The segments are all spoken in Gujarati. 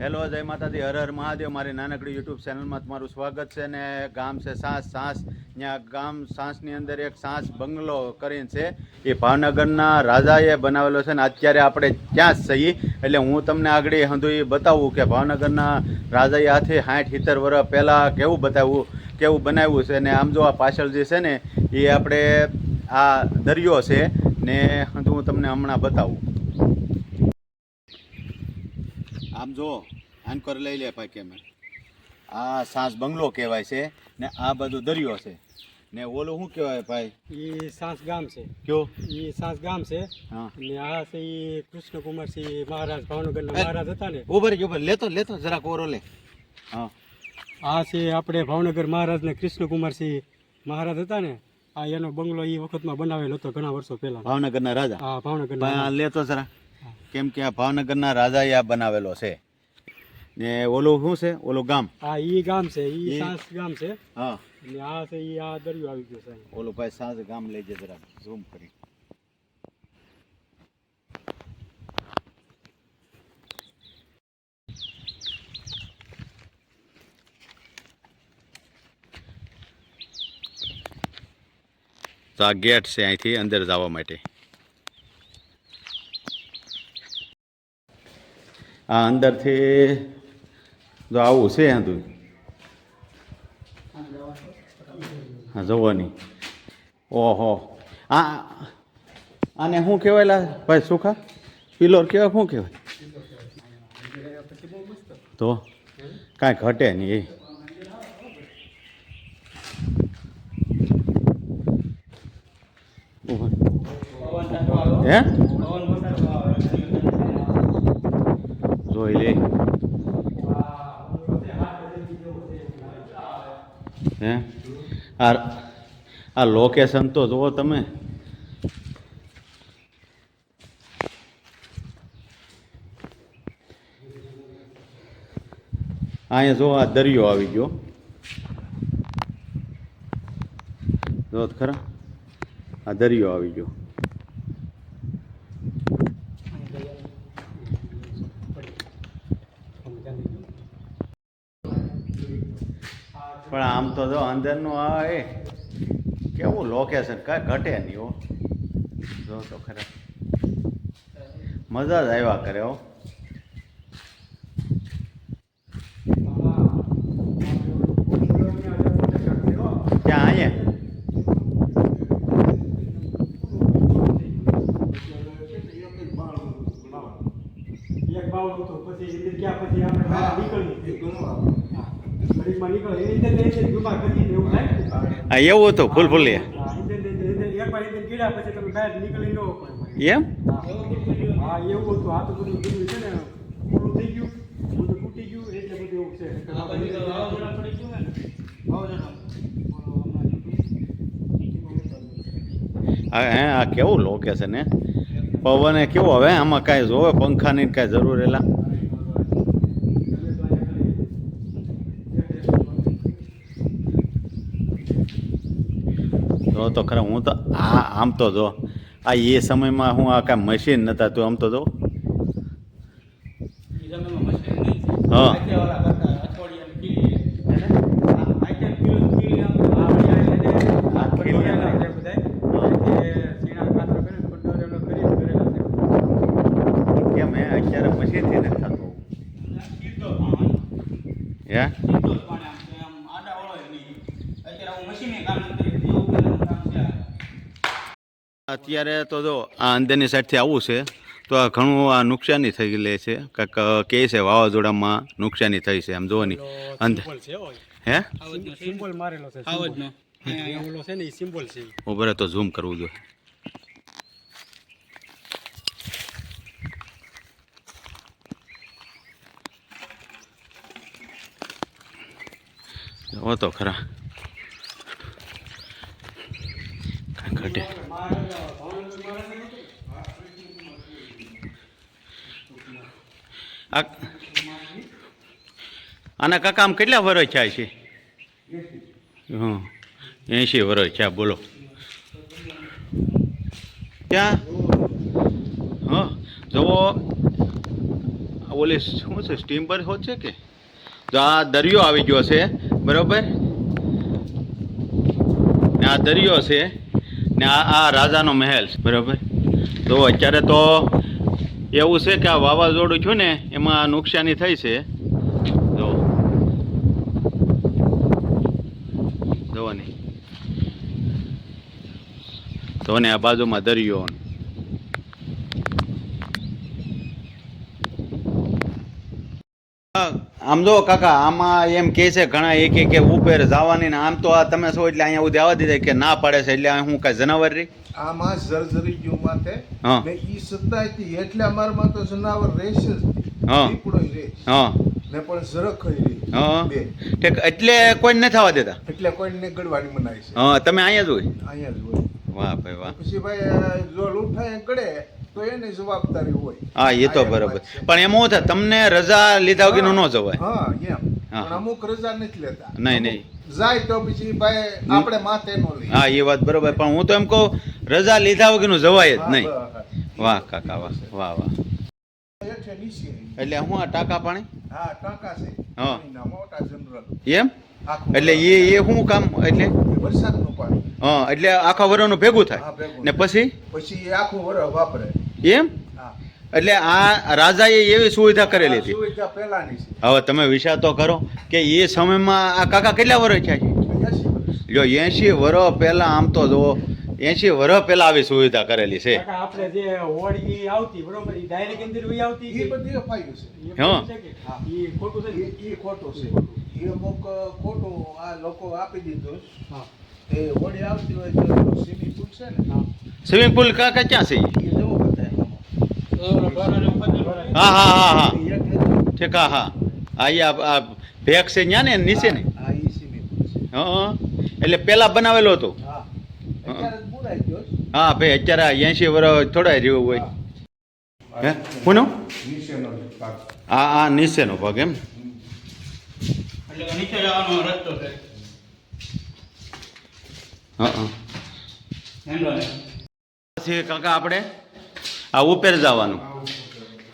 હેલો, જય માતાજી. હર હર મહાદેવ. મારી નાનકડી યુટ્યુબ ચેનલમાં તમારું સ્વાગત છે ને ગામ છે સાસ સાસ. ત્યાં ગામ સાસની અંદર એક સાસ બંગલો કરીને છે. એ ભાવનગરના રાજાએ બનાવેલો છે ને અત્યારે આપણે ત્યાં જ છીએ. એટલે હું તમને આગળ હંધુ બતાવું કે ભાવનગરના રાજાએ હાથે સાઠ સિત્તેર વર્ષ પહેલાં કેવું બતાવ્યું, કેવું બનાવ્યું છે ને આમ જો આ પાછળ જે છે ને, એ આપણે આ દરિયો છે ને હું તમને હમણાં બતાવું. આમ જો આનકોર લઈ લે ભાઈ મેં આ સાંસ બંગલો કહેવાય છે ને આ બધો દરિયો છે. ને ઓલું શું કહેવાય ભાઈ? એ સાંસ ગામ છે. કયો? એ સાંસ ગામ છે. હા. અને આ છે એ કૃષ્ણકુમારસિંહ મહારાજ ભાવનગરના મહારાજ હતા ને. ઉભર ઉભર લેતો લેતો જરા કોરો લે. હા. આ છે આપણે ભાવનગર મહારાજને કૃષ્ણકુમારસિંહ મહારાજ હતા ને. આ એનો બંગલો એ વખતમાં બનાવેલો હતો ઘણા વર્ષો પહેલા. ભાવનગરના રાજા? આ ભાવનગરના આ લેતો જરા. કેમ કે આ ભાવનગરના રાજાએ આ બનાવેલો છે. ને ઓલું શું છે? ઓલું ગામ? આ ઈ ગામ છે ઈ સાસ ગામ છે. હા. અને આ છે ઈ આ દરિયો આવી ગયો છે. ઓલું ભાઈ સાસ ગામ લઈ જજે જરા ઝૂમ કરી. તો આ ગેટ છે અહીંથી અંદર જવા માટે. આ અંદરથી જો આવું છે આંધું હા, જવાની. ઓહો. આ, આને શું કહેવાય ભાઈ સુખા પિલોર કહેવાય, શું કહેવાય? તો કાંઈ ઘટે નહીં એ. હે જોઈ લે હે આ આ લોકેશન તો જુઓ તમે. અહીંયા જો આ દરિયો આવી ગયો. જો ખરા. આ દરિયો આવી ગયો પણ આમ તો જો અંદરનું આ એ કેવું લોકેશન કાંઈ ઘટે નહીં હો. જો તો ખરા. મજા જ આવ્યા કરે હો ત્યાં અહીંયા એક બાવળું હતું પછી અંદર ગયા પછી આપણે બહાર નીકળ્યું ઘડીકમાં નીકળ્યું એની અંદર એની અંદર ગુમા કરીને એવું થાય હા એવું હતું ફૂલ ફૂલિયા હા, અંદર અંદર અંદર એકવાર અંદર ગીર્યા પછી તમે બહાર નીકળી ન પડે એમ હા એવું હતું આ તો બધું બધું છે ને પૂરું થઈ ગયું બધું તૂટી ગયું એટલે બધું એવું છે. હા હે આ કેવું લોકેશન હે પવને કેવો હવે? આમાં કાંઈ જોવે? પંખાની કાંઈ જરૂર એલા? જો તો ખરા હું તો આ આમ તો જો આ એ સમયમાં હું આ કાંઈ મશીન નતા તું આમ તો જો. હા. અત્યારે મશીનથી નથી થતું. હે? અત્યારે તો જો આ અંદરની સાઈડથી આવું છે તો આ ઘણું આ નુકસાની થઈ લે છે. કાંક કહે છે વાવાઝોડામાં નુકસાની થઈ છે આમ જોવાની. અંદર હે? સિમ્બોલ મારેલો છે. ઓલો છે ને સિમ્બોલ છે. ઉભરે તો ઝૂમ કરવું જોઈએ. જોવો તો ખરા કાંઈ ઘટે આ આના કાકા આમ કેટલા વર્ષ થાય છે? હં એંશી વર્ષ છે બોલો. ત્યાં? હા, જુઓ. ઓલી શું છે સ્ટીમ્પર હોત છે કે? તો આ દરિયો આવી ગયો છે, બરોબર? ને આ દરિયો છે, ને આ આ રાજાનો મહેલ બરાબર? તો અત્યારે તો એવું છે કે આ વાવાઝોડું થયું ને એમાં નુકસાની થઈ છે. જો. જોવાની ને આ બાજુમાં દરિયો. આમ જો કાકા આમાં એમ કે છે ઘણા એક એક ઉપર જવાની ને આમ તો આ તમે શું એટલે અહીંયા સુધી આવવા દીધા કે ના પાડે છે એટલે હું કઈ જનાવર રહી? આમાં જર્જરી ગયું માથે. હા. ને ઈ સતાયથી એટલે અમારમાં તો જનાવર રહેશે જ. હા. હા. ને પણ ઝરખય રહી. ઠીક એટલે કોઈ નથી થવા દેતા? એટલે કોઈને ગળવાની મનાય છે. હા તમે અહીંયા જ હોય? અહીંયા જ હોય. વાહ ભાઈ વાહ. પછી ભાઈ જો લૂંટાય ગળે તો એની જવાબદારી હોય. હા એ તો બરોબર. પણ એમાં હું તમને રજા લીધા વગર ન જવાય. હા એમ. પણ અમુક રજા નથી લેતા. નહીં, નહીં. જાય તો પછી ભાઈ આપણે માથે નો લઈએ. હા એ વાત બરોબર. પણ હું તો એમ કહું રજા લીધા વગરનું જવાય જ નહીં. વાહ કાકા વાહ વાહ વાહ. એટલે હું આ ટાંકા પાણી? હા ટાંકા છે. હા. મોટા જનરલ. એમ? એટલે એ એ શું કામ? એટલે? વરસાદનું પાણી. હા એટલે આખા વરનું ભેગું થાય. ને પછી? પછી એ આખું વરસ વાપરે. એમ? હા. એટલે આ રાજાએ એવી સુવિધા કરેલી હતી. સુવિધા પહેલાની હવે તમે વિચાર તો કરો કે એ સમયમાં આ કાકા કેટલા વર્ષ થયા છે. જો એસી વર્ષ પહેલા આમ તો જો એંશી વર્ષ પહેલા આવી સુવિધા કરેલી છે. આપણે જે હોળી આવતી બરોબર ડાયરેક્ટ અંદર આવતી એ બધી અપાયું છે. હા. કે? એ ખોટું છે એ ખોટું છે. એ અમુક ખોટું આ લોકો આપી દીધું. હા. એ હોળી આવતી હોય તો સ્વિમિંગ પુલ છે ને? સ્વિમિંગ પુલ કાકા ક્યાં છે? એ હા હા હા હા. ઠીક હા. હા આ એ આ ભેગ છે ન્યા ને? નીચે ને. હા હા. એટલે પેલા બનાવેલો હતો? હા. અત્યારે જ બુરાઈ ગયો છે. હા ભાઈ અત્યારે એંશી વર્ષ થોડા રહ્યું હોય. હે. કોનો? હા હા ભાગ. આ આ નીચેનો ભાગ એમ. નીચે જવાનો રસ્તો છે. હા હા. પછી કાકા આપણે? આ ઉપર જવાનું.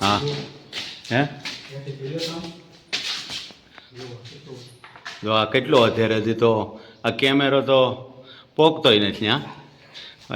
હા. હે? જો આ કેટલો અધેર હજી તો, આ કેમેરો તો પોકતોય નથી, હા.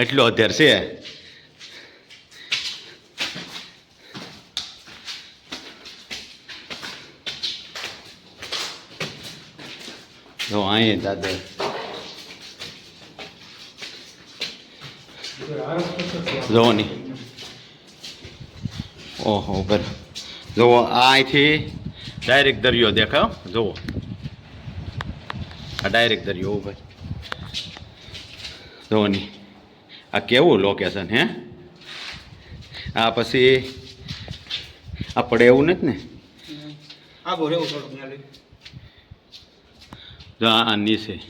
એટલો અધેર છે. જો અહીં દાદર. જોવો ની. ઓહો ઉપર જુઓ આ અહીંથી ડાયરેક્ટ દરિયો દેખાવ જુઓ. આ ડાયરેક્ટ દરિયો ભાઈ. જુઓ નહીં આ કેવું લોકેશન હે? આ પછી આ પડે એવું નથી ને? ત્યાં લઈ. જો આ આ નીચે.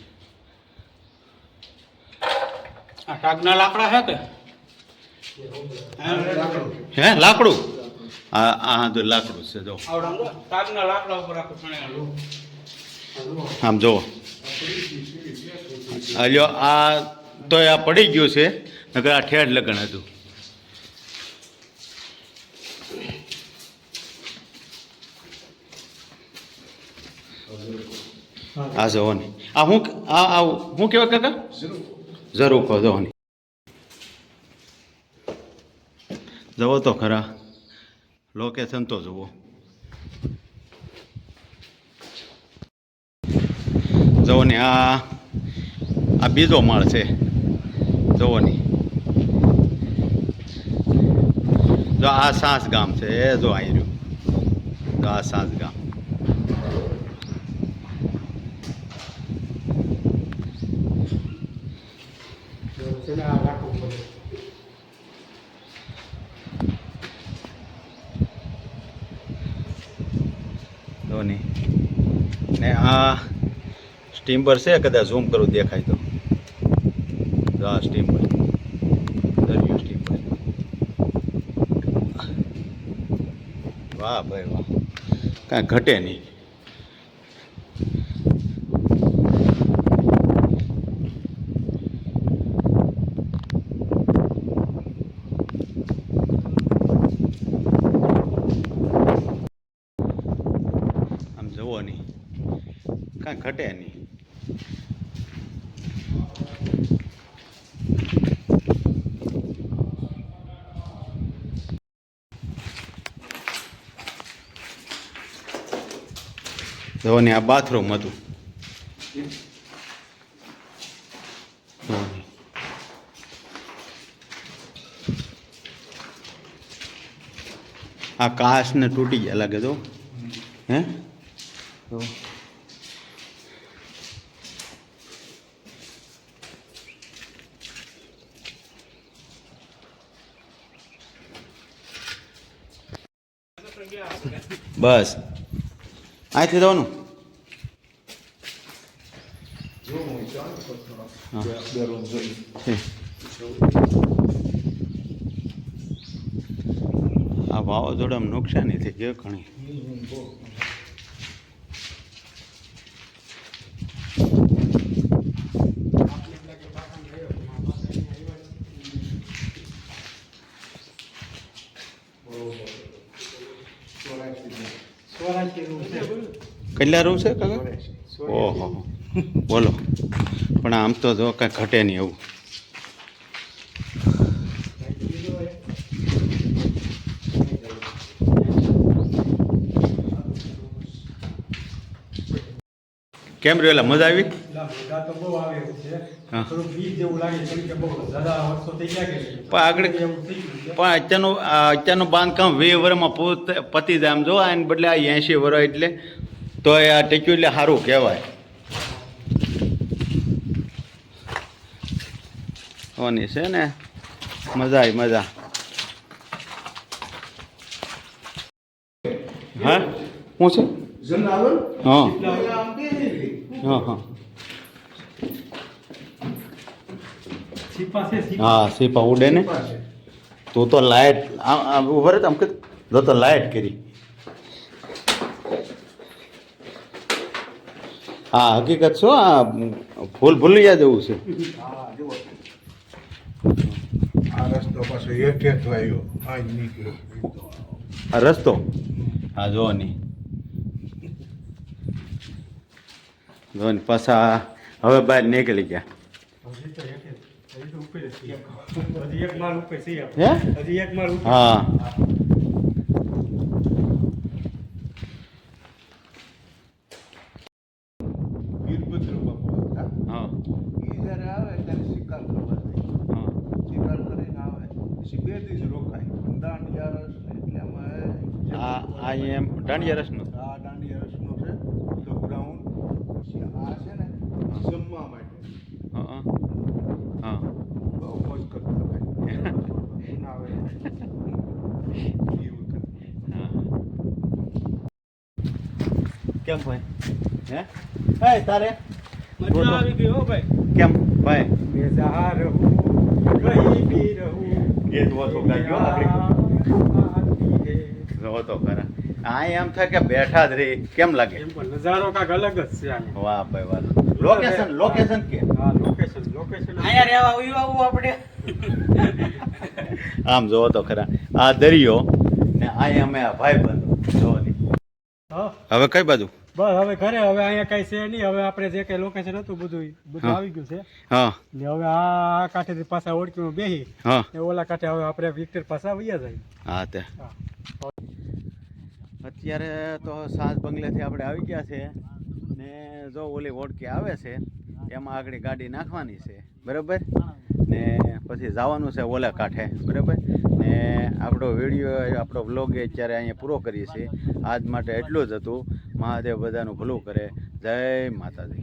આ ટાગના લાકડા હે કે? હે લાકડું? આ આ તો લાકડું છે જો. આમ જુઓ અલ્યો આ તો આ પડી ગયું છે નકર આ ઠેઠ લગન હતું. આ જુઓ ને આ હું આ હું કેવા કાકા જરૂર. કહો જુઓ ને જુઓ તો ખરા. લોકેશન તો જુઓ જુઓ ને, આ આ બીજો માળ છે. જુઓ ને. જો આ સાસ ગામ છે, એ જો આવી રહ્યું. જો આ સાસ ગામ. છે ને આ સ્ટીમર છે કદાચ ઝૂમ કરું દેખાય તો આ સ્ટીમર. દરિયો સ્ટીમર. વાહ ભાઈ વાહ. કાંઈ ઘટે નહીં જુઓ નહીં કાંઈ ઘટે નહીં. જુઓ ને આ બાથરૂમ હતું. આ કાચ ને તૂટી ગયા લાગે તો. હે? તો? બસ. અહીંથી જવાનું. આ વાવાઝોડામાં નુકસાની થઈ ગયો ઘણી. છે કેટલા રૂમ છે કાકા? ઓહો. બોલો. પણ આમ તો જો કાંઈ ઘટે નહીં એવું કેમ રહેલા મજા આવી લા, ભેગા તો બહુ આવે એવું છે હા. થોડુંક બીક જેવું લાગે કેમ કે બહુ દાદા વર્ષો થઈ ગયા કે પણ આગળ-. પણ અત્યારનું અત્યારનું બાંધકામ વે વર્ષમાં પૂત જાય આમ જો એને બદલે આ એંશી વર્ષ એટલે. તો એ આ ટેક્યુ એટલે સારું કહેવાય. ઓની છે ને? મજા આવી મજા. હા? શું છે? જનાવર હા. હા હા. હા. સીપા ઉડે ને. તું તો આમ ઊભો રહે તો આમ કે જો તો લાઈટ કરી. હા હકીકત શું? આ ફૂલ ભૂલિયા જેવું છે. આ રસ્તો પાછો એક થયો આ રસ્તો? હા જો નહીં પાછા હવે બહાર નીકળી ગયા. હે? હા. હા. હા. દાંડિયા રસ એટલે અમે આ આ એમ દાંડિયા રસનું? આ દાંડિયા રસનો છે તો ગ્રાઉન્ડ આ છે ને જમવા માટે. હા હા. બહુ મોજ કરતા આવે. કેમ ભાઈ? હે? હે તારે? મજા આવી ગઈ હો ભાઈ. કેમ ભાઈ? બેજા રહું કहीं બી રહું ગીત ઓછું ગાજો જો તો ખરા. આ એમ થાય કે બેઠા જ રહી. કેમ લાગે? એમ પણ નજારો કાંઈક અલગ જ છે વાહ ભાઈ વાહ. લોકેશન લોકેશન કે? હા લોકેશન લોકેશન અહીંયા રહેવા આવ્યું આવું આપણે. આમ જોવો તો ખરા. આ દરિયો ને અહીંયા અમે આ ભાઈ બંધો. જોવો હવે કઈ બાજુ? બસ હવે ઘરે હવે અહીંયા કઈ છે નહીં. હવે આપણે જે કઈ લોકેશન હતું બધું બધું આવી ગયું છે. હા. ને હવે આ કાંઠેથી પાછા ઓળખીમાં બેહી હા. ને ઓલા કાંઠે હવે આપણે વિક્ટર પાછા વૈયા જાય. હા તે. હા. અત્યારે તો સાસ બંગલેથી આપણે આવી ગયા છે ને જો ઓલી ઓળખી આવે છે, એમાં આગળ ગાડી નાખવાની છે. બરાબર? ને પછી જવાનું છે ઓલા કાંઠે. બરાબર? ને આપણો વીડિયો, આપણો વ્લોગ અત્યારે અહીંયા પૂરો કરીએ છીએ. આજ માટે એટલું જ હતું. મહાદેવ બધાનું ભલું કરે. જય માતાજી.